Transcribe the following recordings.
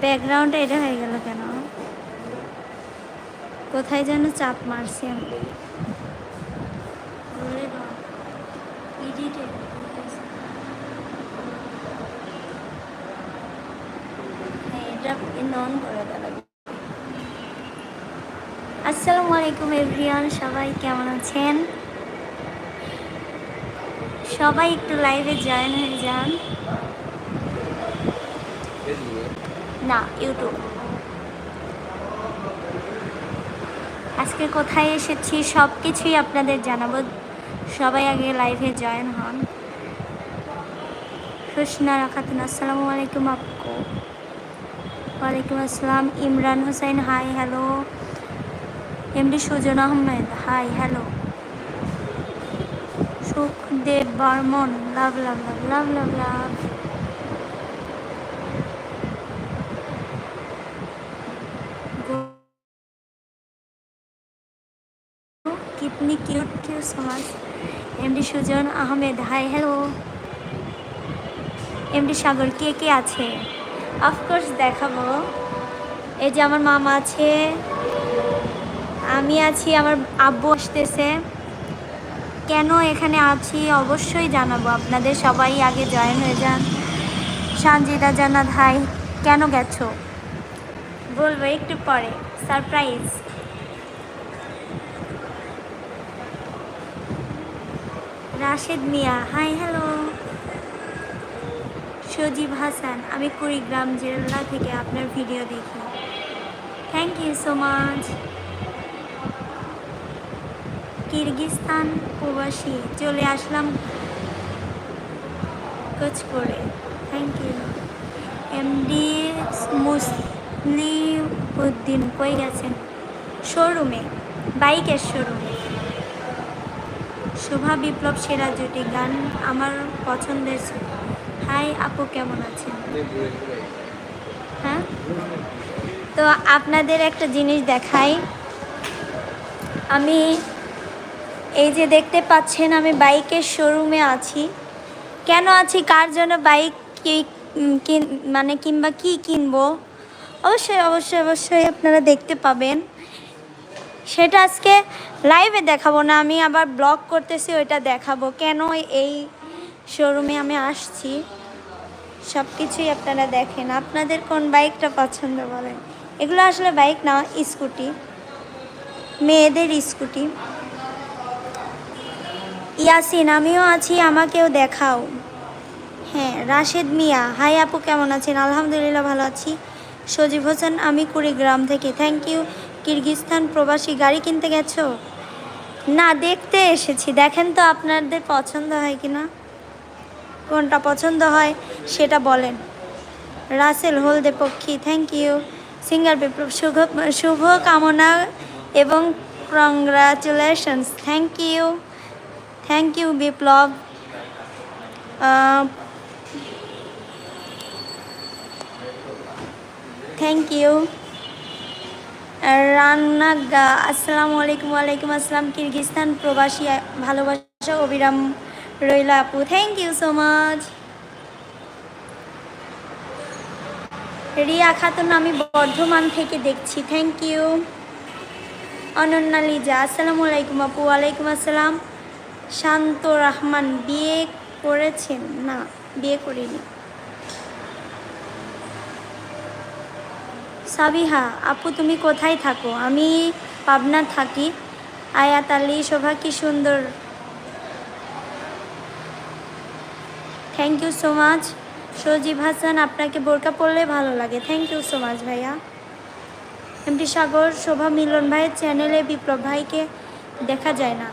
ব্যাকগ্রাউন্ডটা এটা হয়ে গেল কেন? কোথায় যেন চাপ মারছি আমি। হ্যাঁ। আসসালামু আলাইকুম এভরিয়ান সবাই কেমন আছেন? সবাই একটু লাইভে জয়েন হয়ে যান। না, ইউটিউব। আজকে কোথায় এসেছি সব কিছুই আপনাদের জানাব। সবাই আগে লাইভে জয়েন হন। খুশনা রাখাতুন, আসসালামু আলাইকুম আপকো। ওয়ালাইকুম আসসালাম, Imran Hossain hi hello MD Sujan Ahmed hi hello Sukhdev Barman love love love love love love Q সমাজ MD Sujan Ahmed hi hello MD Sagar কে কে আছে? অফকোর্স দেখাবো। এই যে আমার মামা আছে। আমি আছি, আমার আব্বু আসতেছে। কেন এখানে আছি? অবশ্যই জানাব। আপনাদের সবাই আগে জয়েন হয়ে যান। সঞ্জিদা জানাত হাই কেন গেছো? বলব একটু পরে। Surprise Rashed Mia. Hi hello Sajib Hasan, আমি কুড়িগ্রাম জেলা থেকে আপনার ভিডিও দেখি। Thank you so much Kyrgyzstan প্রবাসী, চলে আসলাম করে thank you MD Muslim Uddin কই গেছেন? শোরুমে বাইকের শোরুমে শোভা বিপ্লব সেরা জুটি গান আমার পছন্দের। হাই আপু, কেমন আছেন? হ্যাঁ? তো আপনাদের একটা জিনিস দেখাই। আমি এই যে দেখতে পাচ্ছেন, আমি বাইকের শোরুমে আছি। কেন আছি? কার জন্য বাইক কি মানে কিংবা কি কিনবো? অবশ্যই অবশ্যই অবশ্যই আপনারা দেখতে পাবেন। সেটা আজকে লাইভে দেখাবো না, আমি আবার ব্লগ করতেছি, ওইটা দেখাবো। কেন এই শোরুমে আমি আসছি? সব কিছুই আপনারা দেখেন। আপনাদের কোন বাইকটা পছন্দ বলেন? এগুলো আসলে বাইক না স্কুটি মেয়েদের স্কুটি ইয়াসিন, আমিও আছি, আমাকেও দেখাও। হ্যাঁ রাশেদ মিয়া, হাই আপু, কেমন আছেন? আলহামদুলিল্লাহ ভালো আছি। সজীব হোসেন, আমি কুড়িগ্রাম থেকে। থ্যাংক ইউ কিরগিস্তান প্রবাসী গাড়ি কিনতে গেছো? না, দেখতে এসেছি। দেখেন তো আপনাদের পছন্দ হয় কি না। কোনটা পছন্দ হয় সেটা বলেন। রাসেল হলদে পক্ষী থ্যাংক ইউ সিঙ্গার বিপ্লব, শুভ শুভ কামনা এবং congratulations thank you thank you Biplob. Thank you রান্নাগা আসসালামু আলাইকুম, ওয়ালাইকুম আসসালাম কিরগিস্তান প্রবাসী ভালোবাসা অবিরাম রইল আপু। Thank you so much Riya Khatun, আমি বর্ধমান থেকে দেখছি। থ্যাংক ইউ অনন্যা লিজা, আসসালামু আলাইকুম আপু, ওয়ালাইকুম আসসালাম। শান্ত রহমান, বিয়ে করেছেন? না, বিয়ে করিনি। সাবিহা, আপু তুমি কোথায় থাকো? আমি পাবনা থাকি। আয়াত আলী, শোভা কি সুন্দর। Thank you so much Sajib Hasan, আপনাকে বোরকা পরলে ভালো লাগে। থ্যাংক ইউ সো মাচ ভাইয়া। এমটি সাগর, শোভা মিলন ভাইয়ের চ্যানেলে বিপ্লব ভাইকে দেখা যায় না।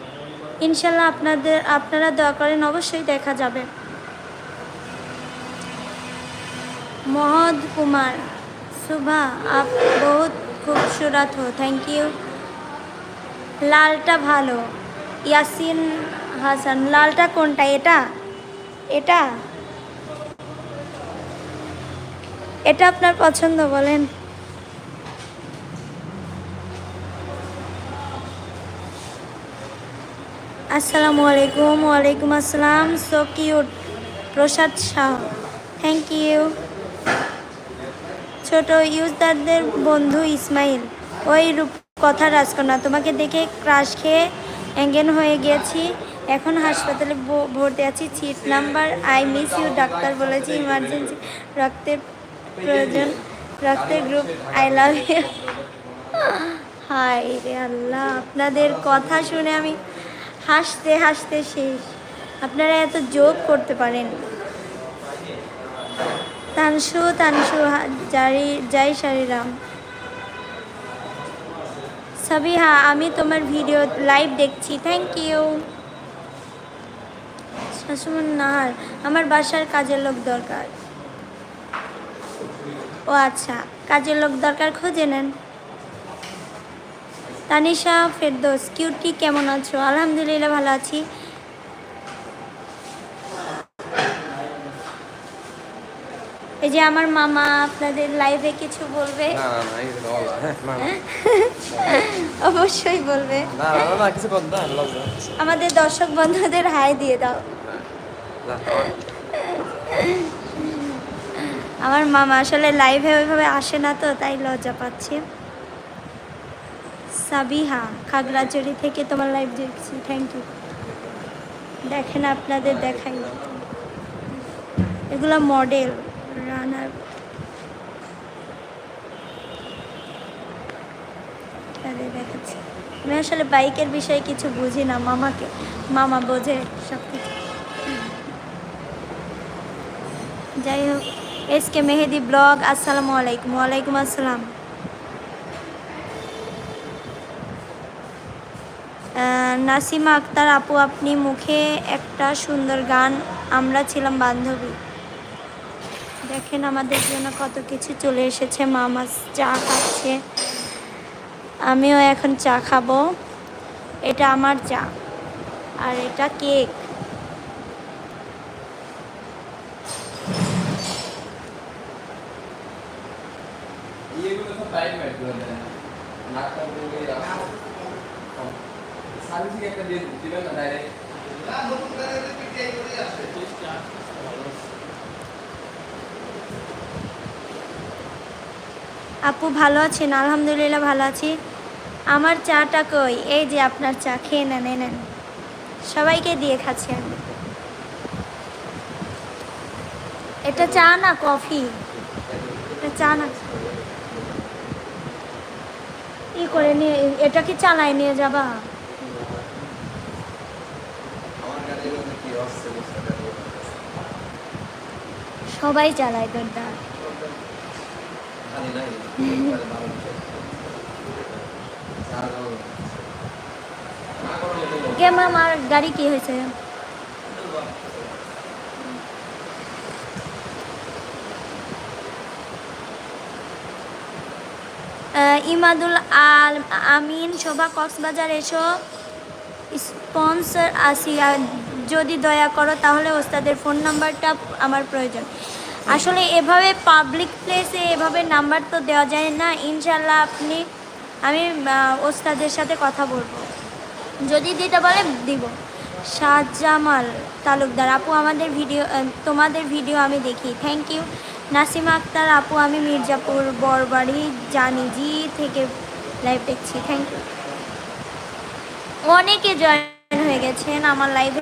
ইনশাল্লাহ আপনাদের, আপনারা দয়া করেন, অবশ্যই দেখা যাবে। মহদ কুমার। सुबह आप बहुत खूबसूरत हो থ্যাংক ইউ লালটা ভালো ইয়াসিন হাসান লালটা কোনটা এটা এটা এটা আপনার পছন্দ বলেন আসসালামু আলাইকুম ওয়ালাইকুম আসসালাম so cute Prasad Shah thank you ছোট ইউজদারদের বন্ধু ইসমাইল। ওই রূপ কথা রাজকন্যা, তোমাকে দেখে ক্রাশ খেয়ে অ্যাঙ্গেন হয়ে গিয়েছি এখন হাসপাতালে ভর্তি আছি। Seat number, I miss you, doctor বলেছি, ইমার্জেন্সি, রক্তের প্রয়োজন, রক্তের গ্রুপ, আই লাভ ইউ। হায় রে আল্লাহ, আপনাদের কথা শুনে আমি হাসতে হাসতে শেষ। আপনারা এত যোগ করতে পারেন। তানসু তানসু জারি, জয় শারিরাম সাবিহা, আমি তোমার ভিডিও লাইভ দেখছি থ্যাংক ইউ শাশুমন নাহার, আমার বাসার কাজের লোক দরকার। ও আচ্ছা কাজের লোক দরকার, খুঁজে নেন। তানিশা ফেরদোস কিউটি কেমন আছো? আলহামদুলিল্লাহ ভালো আছি। এই যে আমার মামা আপনাদের লাইভে কিছু বলবে? হ্যাঁ না অবশ্যই বলবে। আমাদের দর্শক বন্ধুদের হাই দিয়ে দাও। আমার মামা আসলে লাইভে ওইভাবে আসে না তো তাই লজ্জা পাচ্ছে। সাবিহা খাগড়াচড়ি থেকে তোমার লাইভ দেখছি থ্যাংক ইউ দেখেন আপনাদের দেখাই। এগুলো মডেল রানার তাদের আমি আসলে বাইকের বিষয়ে কিছু বুঝি না, মামাকে। মামা বোঝে সব যাই হোক এস কে মেহেদি ব্লগ, আসসালামু আলাইকুম। ওয়ালাইকুম আসসালাম। নাসিমা আক্তার আপু, আপনি মুখে একটা সুন্দর গান, আমরা ছিলাম বান্ধবী। দেখেন আমাদের জন্য কত কিছু চলে এসেছে। মামা চা খাচ্ছে। আমিও এখন চা খাব। এটা আমার চা। আর এটা কেক। থেকে একটা দিয়ে দিবেন না? ডাইরেক্ট আপু ভালো আছেন? আলহামদুলিল্লাহ ভালো আছি। আমার চাটা কই? এই যে আপনার চা, খেয়ে নেন, এই নেন। সবাইকে দিয়ে খাচ্ছি আমি এটা চা না কফি? এটা চা না। ই করে নিয়ে, এটা কি চালায় নিয়ে যাবা? সবাই চালায় তোর দা খালি আমার গাড়ি কি হয়েছে? ইমাদুল আল আমিন শোভা কক্সবাজার এসো। স্পন্সর আসি যদি দয়া করো, তাহলে ওস্তাদের ফোন নাম্বারটা আমার প্রয়োজন। আসলে এভাবে পাবলিক প্লেসে এভাবে নাম্বার তো দেওয়া যায় না। ইনশাল্লাহ আপনি, আমি ওস্তাদের সাথে কথা বলব। যদি দিতে বলে, দিব। শাহজামাল তালুকদার, আপু আমাদের ভিডিও তোমাদের ভিডিও আমি দেখি। থ্যাংক ইউ নাসিমা আক্তার, আপু আমি মির্জাপুর, বরবাড়ি জানি জি থেকে লাইভ দেখছি। থ্যাংক ইউ অনেকে জয়েন হয়ে গেছেন আমার লাইভে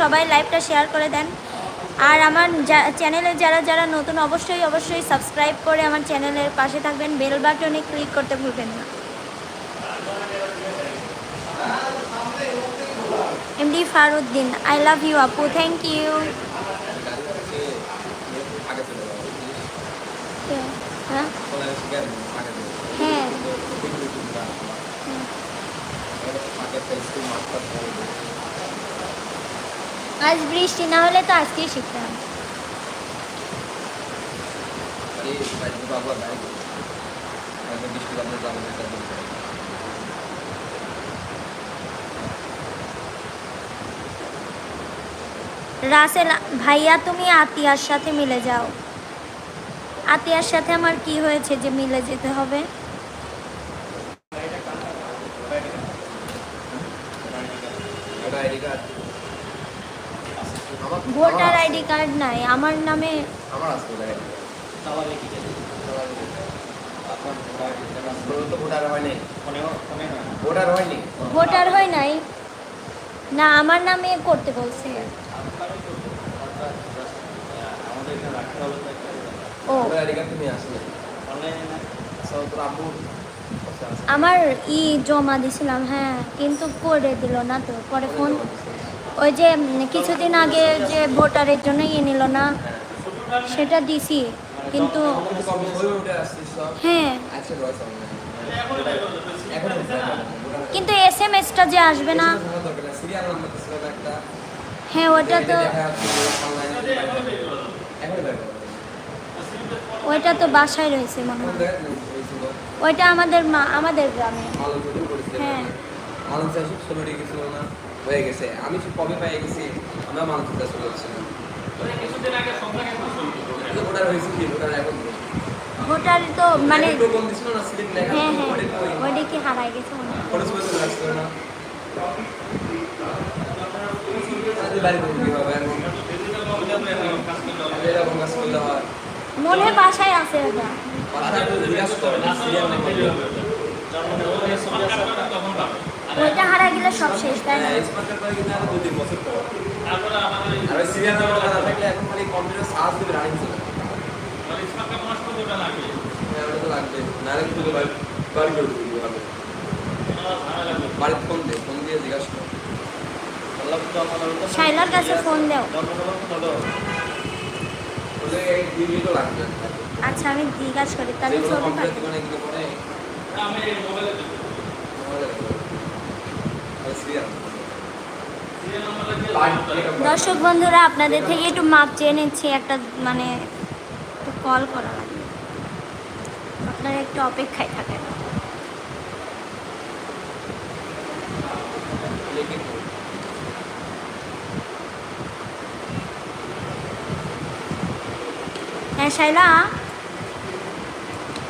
সবাই লাইভটা শেয়ার করে দেন। আর আমার চ্যানেলে যারা যারা নতুন, অবশ্যই অবশ্যই সাবস্ক্রাইব করে আমার চ্যানেলের পাশে থাকবেন। বেল বাটনে ক্লিক করতে ভুলবেন না। MD Faruddin I love you আপু থ্যাংক ইউ হ্যাঁ হ্যাঁ আগে ফেসবুক মাস্টার করব আজ বৃষ্টি, না হলে তো আজকেই শিখতাম রাসেল, ভাইয়া, তুমি আতিয়ার সাথে মিলে যাও। আতিয়ার সাথে আমার কি হয়েছে যে মিলে যেতে হবে? ID card. Voter ID card নাই আমার নামে আমার আছে বলে আইডি তোর তো ভোটার হয়নি ভোটার হয়নি ভোটার হয় নাই। না আমার নামে করতে বলছে। ও। ভোটার আব্বু আমার ই জমা দিছিলাম হ্যাঁ কিন্তু করে দিল না তো পরে ফোন ওই যে কিছুদিন আগে যে ভোটারের জন্য ইয়ে নিল না, সেটা দিছি, কিন্তু হয়ে। কিন্তু এস এম এসটা যে আসবে না হ্যাঁ ওটা তো ওইটা তো বাসায় রয়েছে মনে হয়। ওইটা আমাদের মা আমাদের গ্রামে। হ্যাঁ। হয়ে গেছে। আমি সব কবে পেয়ে গেছি আমরা মানুষ চাষ করছিলাম ভোটার হয়েছে কি? ভোটার এখন ভোটার তো মানে হ্যাঁ হ্যাঁ। ওইটা কি হারাই গেছে খরচ না। মনে বাসায় আছে ওটা। ওইটা হারাই গেলে সব শেষ তাই না? স্মার্ট কার্ড করে কিন্তু আরও দু তিন বছর পর আর ওই সিরিয়াল নাম্বার না থাকলে এখন খালি কম্পিউটার সার্চ দিবে রানিং চলে হ্যাঁ শাইলার কাছে ফোন দাও। আচ্ছা আমি জিজ্ঞাসা করি তাহলে ছবি পাঠাবো মোবাইলে সিরিয়াল দর্শক বন্ধুরা, আপনাদের থেকে একটু মাপ চেয়ে নিচ্ছি, একটা মানে একটু কল করা আপনারা একটু অপেক্ষায় থাকেন। হ্যাঁ শাইলা?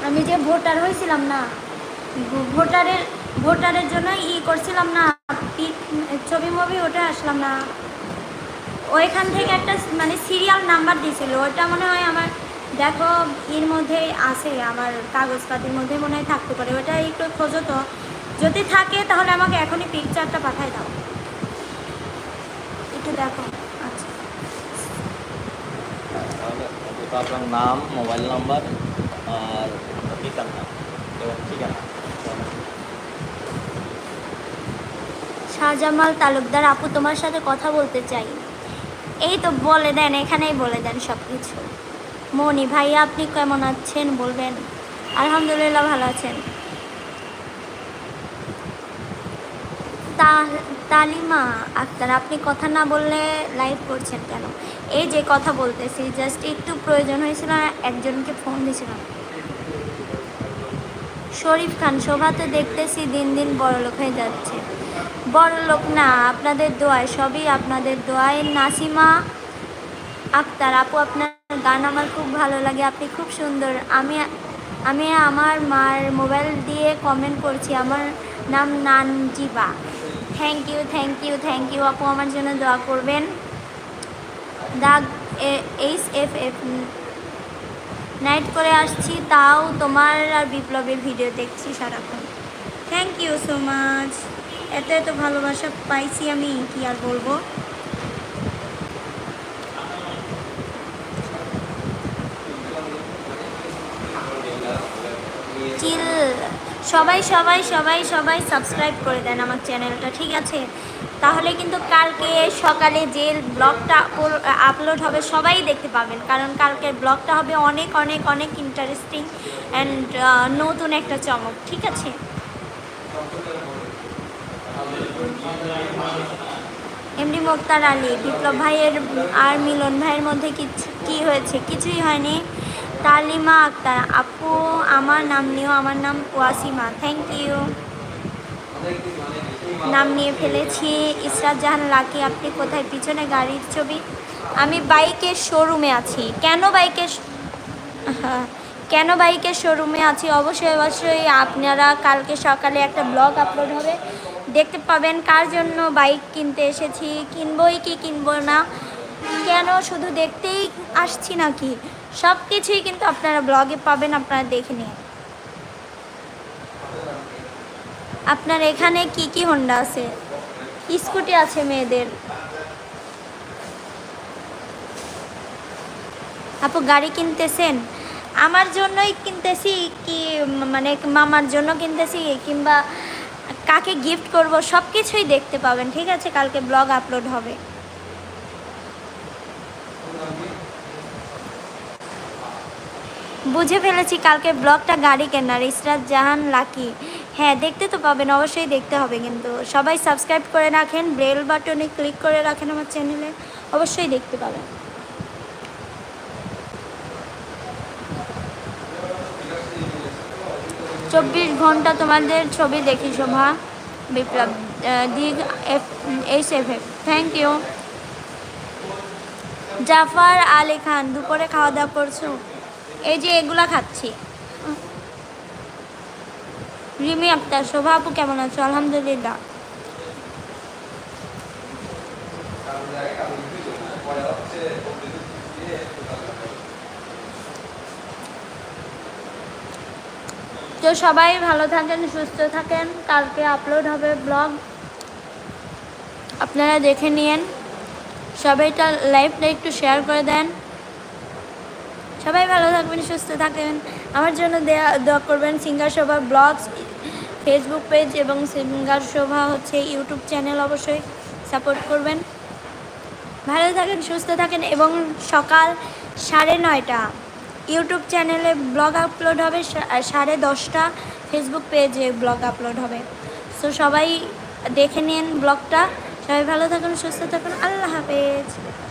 আমি যে ভোটার হয়েছিলাম না, ভোটারের ভোটারের জন্য ই করছিলাম না। ছবি মুভি ওটা আসলাম না। ওইখান থেকে একটা মানে সিরিয়াল নাম্বার দিয়েছিল ওটা মনে হয় আমার, দেখো, এর মধ্যে আছে, আমার কাগজপাতির মধ্যে মনে হয় থাকতে পারে। ওটা একটু খোঁজো তো। যদি থাকে, তাহলে আমাকে এখনই পিকচারটা পাঠাই দাও। একটু দেখো। আচ্ছা। আপনার নাম মোবাইল নাম্বার আর পিতার ঠিকানা শাহজামাল তালুকদার আপু তোমার সাথে কথা বলতে চাই। এই তো বলে দেন, এখানেই বলে দেন সব কিছু মনি ভাইয়া আপনি কেমন আছেন বলবেন? আলহামদুলিল্লাহ ভালো আছেন। তা- তালিমা আক্তার, আপনি কথা না বললে লাইভ করছেন কেন? এই যে কথা বলতেছি জাস্ট একটু প্রয়োজন হয়েছিল, একজনকে ফোন দিয়েছিলাম। শরীফ খান শোভাতে দেখতেছি দিন দিন বড়লোক হয়ে যাচ্ছে। বড়লোক না, আপনাদের দোয়ায়, সবই আপনাদের দোয়ায়। নাসিমা আক্তার, আপু, আপনার গান আমার খুব ভালো লাগে, আপনি খুব সুন্দর। আমি আমি আমার মার মোবাইল দিয়ে কমেন্ট করছি, আমার নাম Nanjiba. Thank you thank you thank you আপু, আমার জন্য দোয়া করবেন। দাগ এইচ এফ এফ নাইট করে আসছি, তাও তোমার আর বিপ্লবের ভিডিও দেখছি সারাক্ষণ। থ্যাংক ইউ সো মাচ এত এত ভালোবাসা পাইছি আমি, কি আর বলব? সবাই সবাই সবাই সবাই সাবস্ক্রাইব করে দেন আমার চ্যানেলটা ঠিক আছে? তাহলে কিন্তু কালকে সকালে যে ব্লগটা আপলোড হবে, সবাই দেখতে পাবেন। কারণ কালকের ব্লগটা হবে অনেক অনেক অনেক ইন্টারেস্টিং অ্যান্ড নতুন একটা চমক, ঠিক আছে? এমডি মোক্তার আলী বিপ্লব ভাইয়ের আর মিলন ভাইয়ের মধ্যে কী হয়েছে? কিছুই হয়নি। তালিমা আক্তার আপু আমার নাম নিও আমার নাম ওয়াসিমা। থ্যাংক ইউ নাম নিয়ে ফেলেছি। ইসরাত জাহান লাকি আপনি কোথায়? পিছনে গাড়ির ছবি। আমি বাইকের শোরুমে আছি। কেন বাইকের হ্যাঁ, কেন বাইকের শোরুমে আছি? অবশ্যই অবশ্যই আপনারা কালকে সকালে একটা ব্লগ আপলোড হবে। দেখতে পাবেন কার জন্য বাইক কিনতে এসেছি, কিনবই কি কিনবো না, কেন শুধু দেখতেই আসছি নাকি? সব কিছুই কিন্তু আপনারা ব্লগে পাবেন, আপনারা দেখে নিন। আপনার এখানে কি কি হন্ডা আছে? স্কুটি আছে মেয়েদের? আপু, গাড়ি কিনতেছেন? আমার জন্যই কিনতেছি কি মানে মামার জন্য কিনতেছি, কিংবা কাকে গিফট করব সব কিছুই দেখতে পাবেন, ঠিক আছে? কালকে ব্লগ আপলোড হবে। বুঝে ফেলেছি, কালকে ব্লগটা গাড়ি কেনার, ইসরাত জাহান লাকি। হ্যাঁ দেখতে তো পাবেন, অবশ্যই দেখতে হবে কিন্তু। সবাই সাবস্ক্রাইব করে রাখেন বেল বাটনে ক্লিক করে রাখেন আমার চ্যানেলে অবশ্যই দেখতে পাবেন। চব্বিশ ঘণ্টা তোমাদের ছবি দেখি শোভা, বিপ্লব দিগ, F H F F thank you Jafar Ali Khan, দুপুরে খাওয়া দাওয়া করছ? এই যে এগুলা খাচ্ছি। রিমি আক্তার, শোভা আপু কেমন আছো? আলহামদুলিল্লাহ। তো সবাই ভালো থাকেন, সুস্থ থাকেন। কালকে আপলোড হবে ব্লগ আপনারা দেখে নিয়েন। সবাইটা লাইভটা একটু শেয়ার করে দেন। সবাই ভালো থাকবেন, সুস্থ থাকবেন আমার জন্য দেয়া, দোয়া করবেন singer Shova vlogs Facebook page এবং সিঙ্গার শোভা হচ্ছে ইউটিউব চ্যানেল অবশ্যই সাপোর্ট করবেন। ভালো থাকেন, সুস্থ থাকেন এবং সকাল সাড়ে নয়টা। ইউটিউব চ্যানেলে ব্লগ আপলোড হবে সাড়ে দশটা ফেসবুক পেজে ব্লগ আপলোড হবে। সো সবাই দেখে নিন ব্লগটা। সবাই ভালো থাকুন, সুস্থ থাকুন। আল্লাহ হাফেজ।